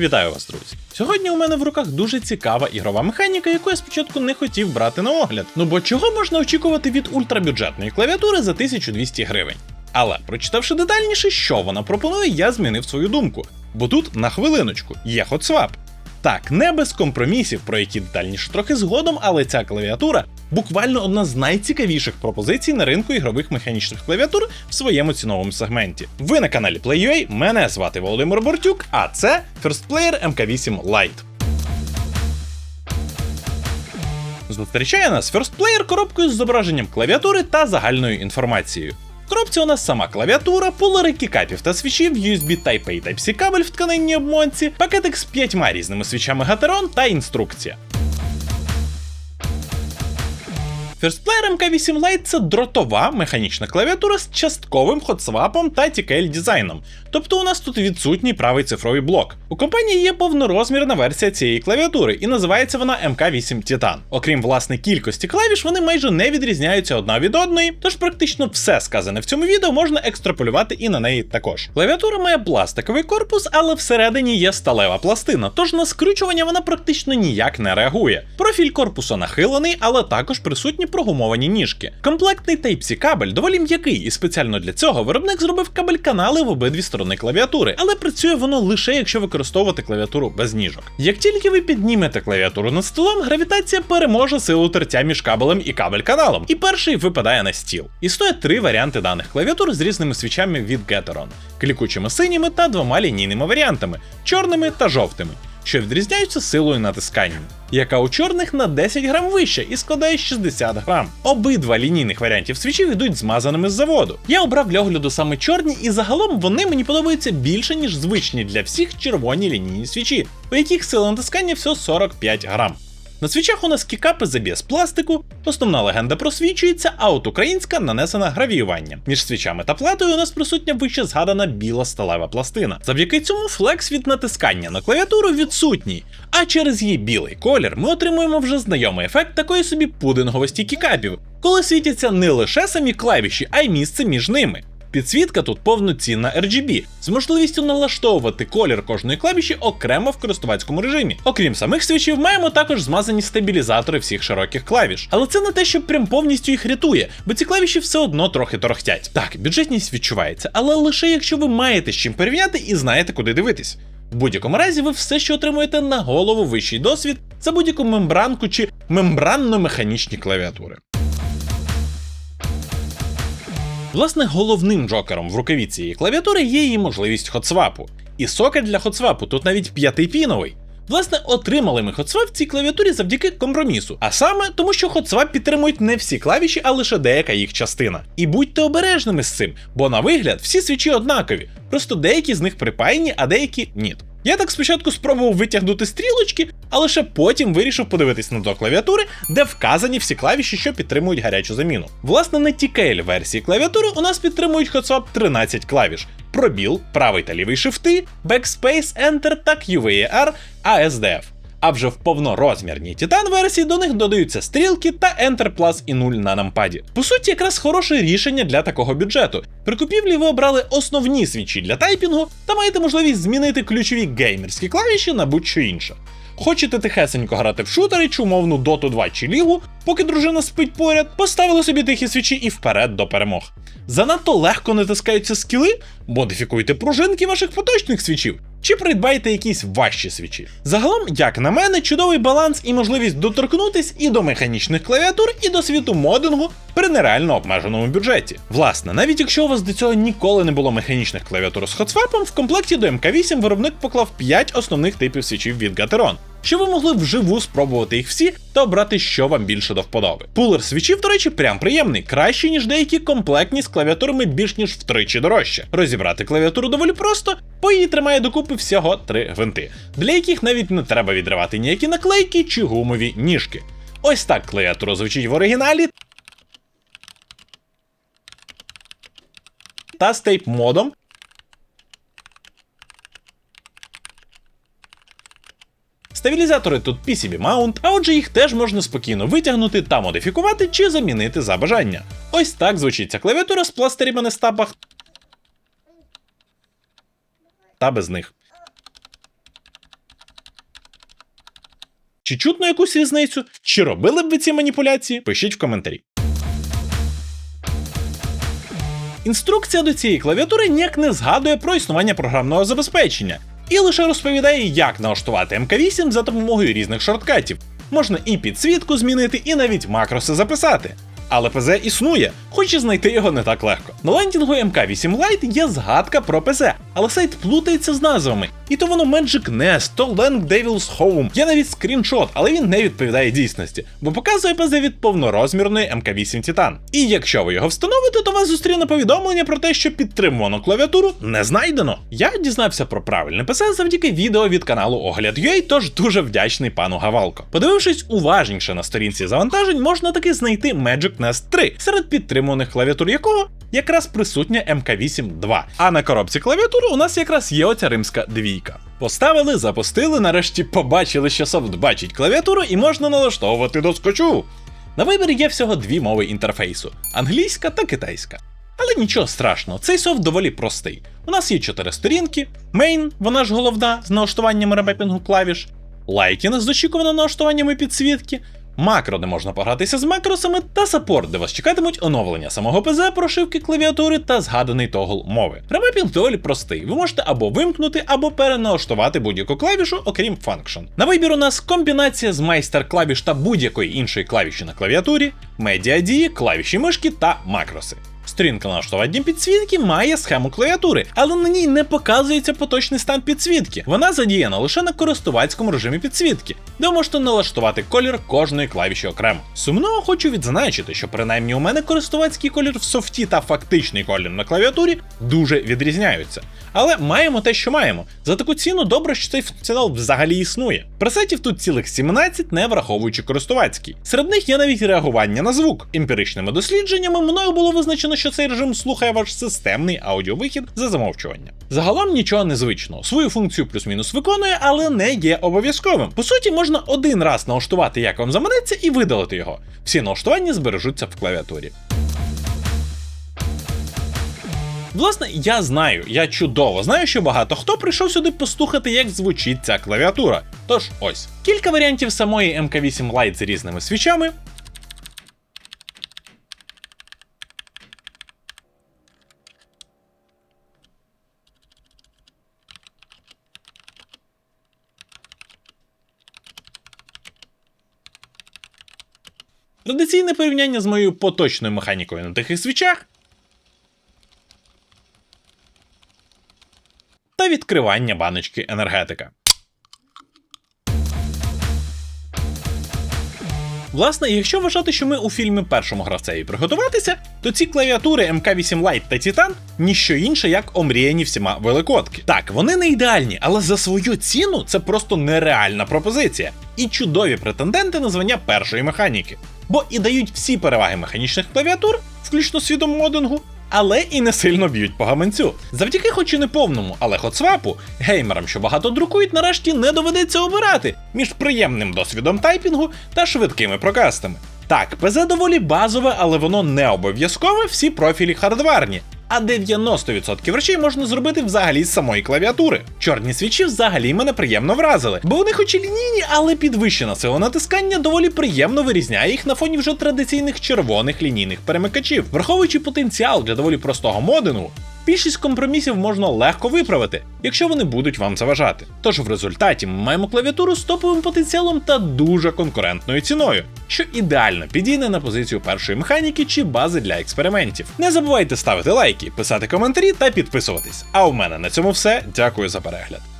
Вітаю вас, друзі! Сьогодні у мене в руках дуже цікава ігрова механіка, яку я спочатку не хотів брати на огляд. Ну бо чого можна очікувати від ультрабюджетної клавіатури за 1200 гривень? Але прочитавши детальніше, що вона пропонує, я змінив свою думку. Бо тут на хвилиночку є HotSwap. Так, не без компромісів, про які детальніше трохи згодом, але ця клавіатура буквально одна з найцікавіших пропозицій на ринку ігрових механічних клавіатур в своєму ціновому сегменті. Ви на каналі PlayUA, мене звати Володимир Бортюк, а це First Player MK8 Lite. Зустрічає нас First Player коробкою з зображенням клавіатури та загальною інформацією. В коробці у нас сама клавіатура, пулери кікапів та свічів, USB Type-A Type-C кабель в тканинній обмонці, пакетик з п'ятьма різними свічами Gateron та інструкція. Player MK8 Lite це дротова механічна клавіатура з частковим хотсвапом та TKL дизайном. Тобто у нас тут відсутній правий цифровий блок. У компанії є повнорозмірна версія цієї клавіатури, і називається вона MK8 Titan. Окрім власне кількості клавіш, вони майже не відрізняються одна від одної, тож практично все сказане в цьому відео можна екстраполювати і на неї також. Клавіатура має пластиковий корпус, але всередині є сталева пластина, тож на скручування вона практично ніяк не реагує. Профіль корпусу нахилений, але також присутні прогумовані ніжки. Комплектний Type-C кабель доволі м'який, і спеціально для цього виробник зробив кабель-канали в обидві сторони клавіатури, але працює воно лише якщо використовувати клавіатуру без ніжок. Як тільки ви піднімете клавіатуру над столом, гравітація переможе силу тертя між кабелем і кабель-каналом, і перший випадає на стіл. Існує три варіанти даних клавіатур з різними свічами від Gateron – клікучими синіми та двома лінійними варіантами чорними та жовтими що відрізняються силою натискання, яка у чорних на 10 грам вища і складає 60 грам. Обидва лінійних варіантів свічів йдуть змазаними з заводу. Я обрав для огляду саме чорні, і загалом вони мені подобаються більше, ніж звичні для всіх червоні лінійні свічі, у яких сила натискання всього 45 грам. На свічах у нас кікапи забіс пластику, основна легенда просвічується, а от українська нанесена гравіювання. Між свічами та платою у нас присутня вище згадана біла сталева пластина. Завдяки цьому флекс від натискання на клавіатуру відсутній, а через її білий колір ми отримуємо вже знайомий ефект такої собі пудинговості кікапів, коли світяться не лише самі клавіші, а й місце між ними. Підсвітка тут повноцінна RGB з можливістю налаштовувати колір кожної клавіші окремо в користувацькому режимі. Окрім самих свічів, маємо також змазані стабілізатори всіх широких клавіш. Але це не те, що прям повністю їх рятує, бо ці клавіші все одно трохи торохтять. Так, бюджетність відчувається, але лише якщо ви маєте з чим порівняти і знаєте, куди дивитись. В будь-якому разі ви все, що отримуєте на голову вищий досвід за будь-яку мембранку чи мембранно-механічні клавіатури. Власне, головним джокером в рукаві цієї клавіатури є її можливість хотсвапу. І сокет для хотсвапу тут навіть п'ятипіновий. Власне, отримали ми хотсвап в цій клавіатурі завдяки компромісу. А саме тому, що хотсвап підтримують не всі клавіші, а лише деяка їх частина. І будьте обережними з цим, бо на вигляд всі свічі однакові, просто деякі з них припаяні, а деякі ні. Я так спочатку спробував витягнути стрілочки, а лише потім вирішив подивитись на до клавіатури, де вказані всі клавіші, що підтримують гарячу заміну. Власне, на TKL версії клавіатури у нас підтримують HotSwap 13 клавіш: пробіл, правий та лівий шифти, Backspace, Enter та QVAR ASDF. А вже в повнорозмірній Titan версії до них додаються стрілки та Enter Plus і 0 на нампаді. По суті, якраз хороше рішення для такого бюджету. При купівлі ви обрали основні свічі для тайпінгу та маєте можливість змінити ключові геймерські клавіші на будь-що інше. Хочете тихесенько грати в шутери чи умовну Доту 2 чи лігу, поки дружина спить поряд, поставили собі тихі свічі і вперед до перемог. Занадто легко натискаються скіли, модифікуйте пружинки ваших поточних свічів, чи придбайте якісь важчі свічі. Загалом, як на мене, чудовий баланс і можливість доторкнутись і до механічних клавіатур, і до світу модингу при нереально обмеженому бюджеті. Власне, навіть якщо у вас до цього ніколи не було механічних клавіатур з хотсвапом, в комплекті до МК8 виробник поклав 5 основних типів свічів від Gateron, щоб ви могли вживу спробувати їх всі та обрати, що вам більше до вподоби. Пулер свічів, до речі, прям приємний, кращий, ніж деякі комплектні з клавіатурами більш ніж втричі дорожче. Розібрати клавіатуру доволі просто, бо її тримає докупи всього три гвинти, для яких навіть не треба відривати ніякі наклейки чи гумові ніжки. Ось так клавіатура звучить в оригіналі. Та з тейп модом Стабілізатори тут PCB Mount, а отже їх теж можна спокійно витягнути та модифікувати чи замінити за бажання. Ось так звучить ця клавіатура з пластирями на стапах та без них. Чи чутно якусь різницю? Чи робили б ви ці маніпуляції? Пишіть в коментарі. Інструкція до цієї клавіатури ніяк не згадує про існування програмного забезпечення і лише розповідає, як налаштувати МК8 за допомогою різних шорткатів. Можна і підсвітку змінити, і навіть макроси записати. Але ПЗ існує, хоч і знайти його не так легко. На лендінгу МК8 Lite є згадка про ПЗ, але сайт плутається з назвами. І то воно Magic Nest, то Lang Devil's Home. Є навіть скріншот, але він не відповідає дійсності, бо показує ПЗ від повнорозмірної МК8 Titan. І якщо ви його встановите, то вас зустріне повідомлення про те, що підтримувану клавіатуру не знайдено. Я дізнався про правильне ПЗ завдяки відео від каналу Огляд.ua, тож дуже вдячний пану Гавалко. Подивившись уважніше на сторінці завантажень, можна таки знайти Magic Nest 3, серед підтримуваних клавіатур якого якраз присутня МК8 2. А на коробці клавіатури у нас якраз є оця римська двійка. Поставили, запустили, нарешті побачили, що софт бачить клавіатуру і можна налаштовувати до скотчу. На вибір є всього дві мови інтерфейсу: англійська та китайська. Але нічого страшного, цей софт доволі простий. У нас є чотири сторінки: main, вона ж головна з налаштуванням ребепінгу клавіш, лайкінг з очікуваними налаштуваннями підсвітки, макро, де можна погратися з макросами, та саппорт, де вас чекатимуть оновлення самого ПЗ, прошивки клавіатури та згаданий тогл мови. Ремапінг доволі простий. Ви можете або вимкнути, або переналаштувати будь-яку клавішу, окрім function. На вибір у нас комбінація з майстер клавіш та будь-якої іншої клавіші на клавіатурі, медіадії, клавіші мишки та макроси. Сторінка налаштування підсвітки має схему клавіатури, але на ній не показується поточний стан підсвітки. Вона задіяна лише на користувацькому режимі підсвітки, де можете налаштувати колір кожної клавіші окремо. Сумно хочу відзначити, що принаймні у мене користувацький колір в софті та фактичний колір на клавіатурі дуже відрізняються. Але маємо те, що маємо. За таку ціну добре, що цей функціонал взагалі існує. Пресетів тут цілих 17, не враховуючи користувацький. Серед них є навіть реагування на звук. Емпіричними дослідженнями мною було визначено, що цей режим слухає ваш системний аудіовихід за замовчування. Загалом нічого незвичного. Свою функцію плюс-мінус виконує, але не є обов'язковим. По суті, можна один раз налаштувати, як вам заманеться, і видалити його. Всі налаштування збережуться в клавіатурі. Власне, я знаю, я чудово знаю, що багато хто прийшов сюди послухати, як звучить ця клавіатура. Тож ось кілька варіантів самої MK8 Lite з різними свічами. Традиційне порівняння з моєю поточною механікою на тихих свічах. Відкривання баночки енергетика. Власне, якщо вважати, що ми у фільмі першому гравцеві приготуватися, то ці клавіатури MK8 Lite та Titan ніщо інше, як омріяні всіма великодки. Так, вони не ідеальні, але за свою ціну це просто нереальна пропозиція і чудові претенденти на звання першої механіки. Бо і дають всі переваги механічних клавіатур, включно свідом модингу, але і не сильно б'ють по гаманцю. Завдяки, хоч і не повному, але хотсвапу, геймерам, що багато друкують, нарешті не доведеться обирати між приємним досвідом тайпінгу та швидкими прокастами. Так, ПЗ доволі базове, але воно не обов'язкове, всі профілі хардварні. А 90% речей можна зробити взагалі з самої клавіатури. Чорні свічі взагалі мене приємно вразили, бо вони хоч і лінійні, але підвищена сила натискання доволі приємно вирізняє їх на фоні вже традиційних червоних лінійних перемикачів, враховуючи потенціал для доволі простого модину. Більшість компромісів можна легко виправити, якщо вони будуть вам заважати. Тож в результаті ми маємо клавіатуру з топовим потенціалом та дуже конкурентною ціною, що ідеально підійде на позицію першої механіки чи бази для експериментів. Не забувайте ставити лайки, писати коментарі та підписуватись. А у мене на цьому все. Дякую за перегляд.